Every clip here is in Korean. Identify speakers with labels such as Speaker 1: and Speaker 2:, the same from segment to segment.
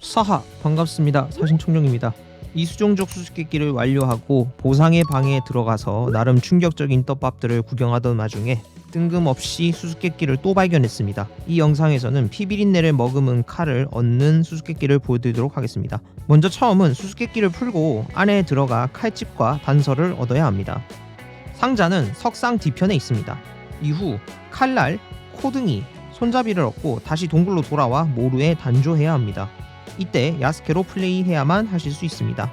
Speaker 1: 사하 반갑습니다. 사신 총룡입니다. 이수종족 수수께끼를 완료하고 보상의 방에 들어가서 나름 충격적인 떡밥들을 구경하던 와중에 뜬금없이 수수께끼를 또 발견했습니다. 이 영상에서는 피비린내를 머금은 칼을 얻는 수수께끼를 보여드리도록 하겠습니다. 먼저 처음은 수수께끼를 풀고 안에 들어가 칼집과 단서를 얻어야 합니다. 상자는 석상 뒤편에 있습니다. 이후 칼날, 코등이, 손잡이를 얻고 다시 동굴로 돌아와 모루에 단조해야 합니다. 이때 야스케로 플레이해야만 하실 수 있습니다.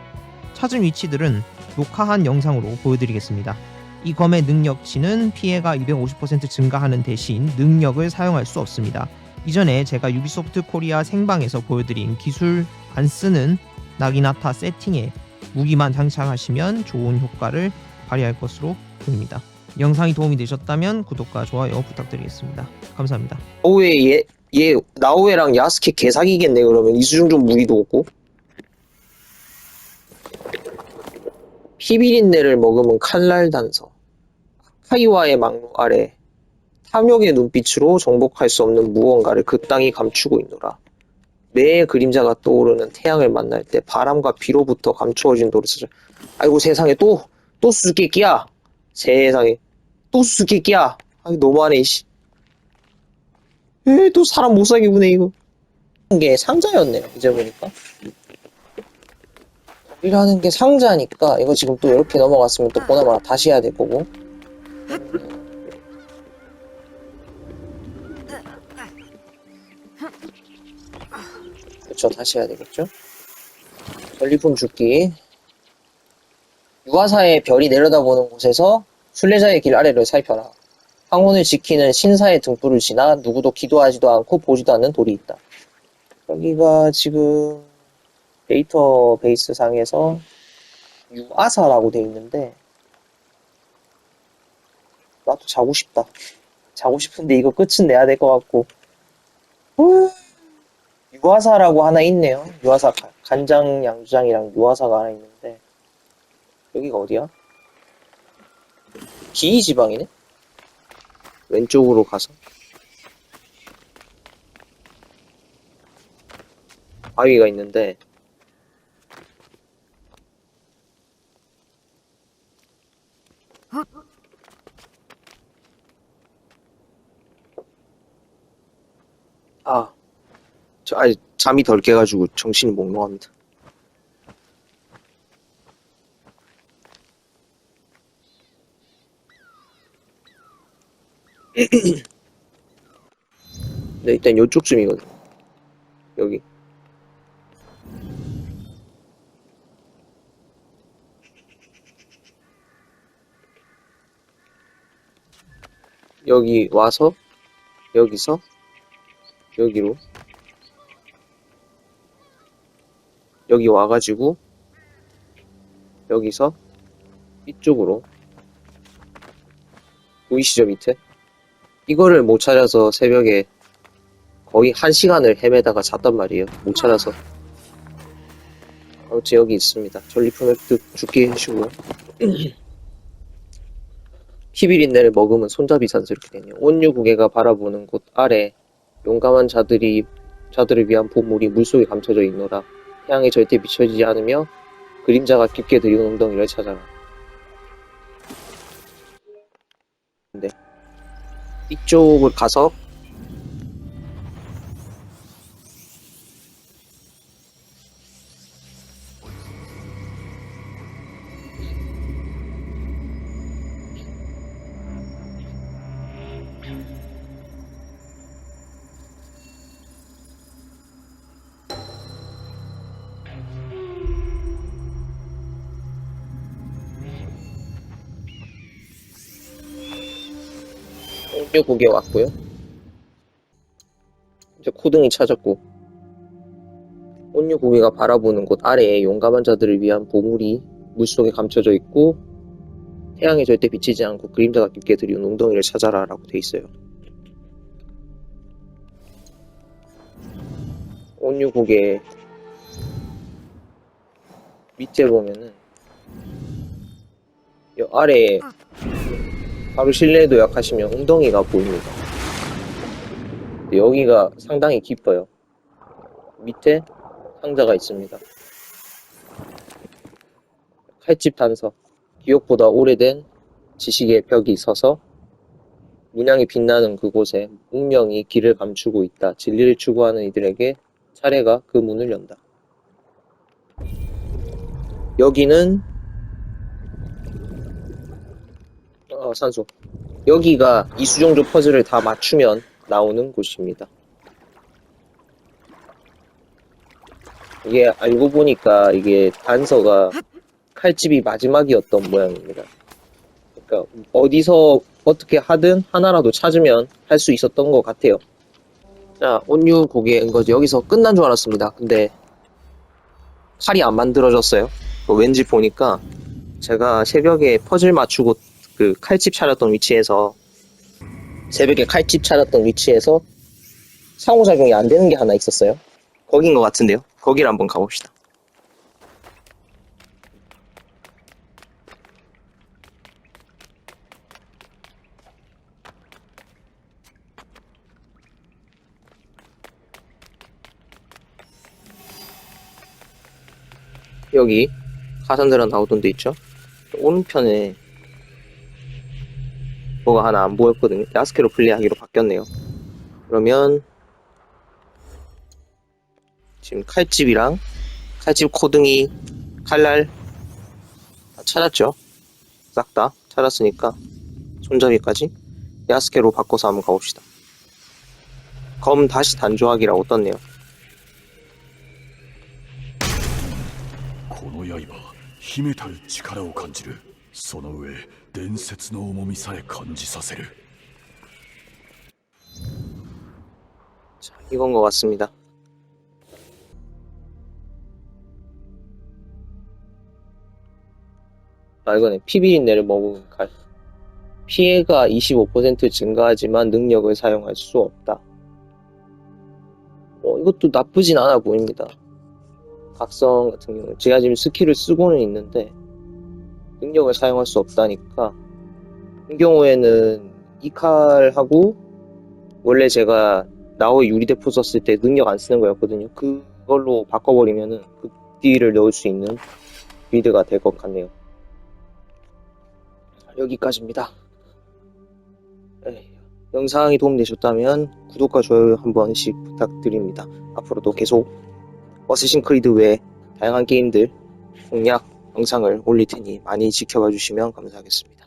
Speaker 1: 찾은 위치들은 녹화한 영상으로 보여드리겠습니다. 이 검의 능력치는 피해가 250% 증가하는 대신 능력을 사용할 수 없습니다. 이전에 제가 유비소프트 코리아 생방에서 보여드린 기술 안 쓰는 나기나타 세팅에 무기만 장착하시면 좋은 효과를 발휘할 것으로 보입니다. 영상이 도움이 되셨다면 구독과 좋아요 부탁드리겠습니다. 감사합니다.
Speaker 2: 나오에 얘, 얘 나오에랑 야스케 개사기겠네 그러면. 이수중종 무기도 없고. 피비린내를 머금은 칼날 단서. 카이와의 막루 아래 탐욕의 눈빛으로 정복할 수 없는 무언가를 그 땅이 감추고 있노라. 매의 그림자가 떠오르는 태양을 만날 때 바람과 비로부터 감추어진 찾아. 아이고 세상에 또또 수수께끼야! 세상에 또 수수께끼야! 아이 너무하네 이씨 에또 사람 못 사게 구네 이거. 게 상자였네요 이제 보니까. 이라는 게 상자니까 이거 지금 또 이렇게 넘어갔으면 또 보나마나 다시 해야 될 거고. 그렇죠 다시 해야 되겠죠? 전리품 죽기. 유아사의 별이 내려다보는 곳에서 순례자의 길 아래를 살펴라 황혼을 지키는 신사의 등불을 지나 누구도 기도하지도 않고 보지도 않는 돌이 있다. 여기가 지금 데이터베이스 상에서 유아사라고 돼 있는데 나도 자고 싶다. 자고 싶은데 이거 끝은 내야 될 것 같고 후, 유아사라고 하나 있네요. 유아사 가- 간장 양주장이랑 유아사가 하나 있는데 여기가 어디야? 기이 지방이네? 왼쪽으로 가서. 바위가 있는데. 아, 저 아니 잠이 덜 깨가지고 정신이 몽롱합니다. 네, 일단 요쪽쯤이거든. 여기. 여기 와서 여기서 여기로 여기 와가지고 여기서 이쪽으로 보이시죠 밑에? 이거를 못 찾아서 새벽에 거의 한 시간을 헤매다가 잤단 말이에요. 못 찾아서. 아무튼 여기 있습니다. 전리품 획득 죽게 해주고. 피비린내를 머금은 손잡이 산서 이렇게 되네요. 온유구개가 바라보는 곳 아래 용감한 자들이 자들을 위한 보물이 물속에 감춰져 있노라. 태양이 절대 비춰지지 않으며 그림자가 깊게 들이운 웅덩이를 찾아라. 이쪽을 가서 온유국에 왔고요. 이제 코등이 찾았고 온유 고개가 바라보는 곳 아래에 용감한 자들을 위한 보물이 물속에 감춰져 있고 태양이 절대 비치지 않고 그림자가 깊게 들이운 웅덩이를 찾아라 라고 돼 있어요. 온유 고개 밑에 보면은 이 아래에 바로 실내에 도 약하시면 웅덩이가 보입니다. 여기가 상당히 깊어요. 밑에 상자가 있습니다. 칼집 단서. 기억보다 오래된 지식의 벽이 서서 문양이 빛나는 그곳에 운명이 길을 감추고 있다. 진리를 추구하는 이들에게 차례가 그 문을 연다. 여기는 어, 산소. 여기가 이수종조 퍼즐을 다 맞추면 나오는 곳입니다. 이게 알고 보니까 이게 단서가 칼집이 마지막이었던 모양입니다. 그러니까 어디서 어떻게 하든 하나라도 찾으면 할 수 있었던 것 같아요. 자, 온유 고개 은거지 여기서 끝난 줄 알았습니다. 근데 칼이 안 만들어졌어요. 뭐 왠지 보니까 제가 새벽에 퍼즐 맞추고 그 칼집 찾았던 위치에서 새벽에 칼집 찾았던 위치에서 상호작용이 안 되는 게 하나 있었어요. 거긴 것 같은데요. 거기를 한번 가봅시다. 여기 가산드라 나오던 데 있죠? 오른편에 뭐가 하나 안 보였거든요. 야스케로 플레이하기로 바뀌었네요. 그러면 지금 칼집이랑 칼집 코등이 칼날 다 찾았죠? 싹 다 찾았으니까 손잡이까지 야스케로 바꿔서 한번 가봅시다. 검 다시 단조하기라고 떴네요.
Speaker 3: この刃秘めたる力を感じる その上伝説の重みさえ感じさせる
Speaker 2: 자, 이건 것 같습니다. 아, 이거네. 피비린내를 머금은 칼. 피해가 25% 증가하지만 능력을 사용할 수 없다. 어, 이것도 나쁘진 않아 보입니다. 각성 같은 경우 제가 지금 스킬을 쓰고는 있는데 능력을 사용할 수 없다니까 이 경우에는 이 칼하고 원래 제가 나오의 유리대포 썼을 때 능력 안 쓰는 거였거든요. 그걸로 바꿔버리면은 그 뒤를 넣을 수 있는 빌드가 될 것 같네요. 여기까지입니다. 에이, 영상이 도움되셨다면 구독과 좋아요 한 번씩 부탁드립니다. 앞으로도 계속 어쌔신 크리드 외 다양한 게임들 공략 영상을 올릴 테니 많이 지켜봐 주시면 감사하겠습니다.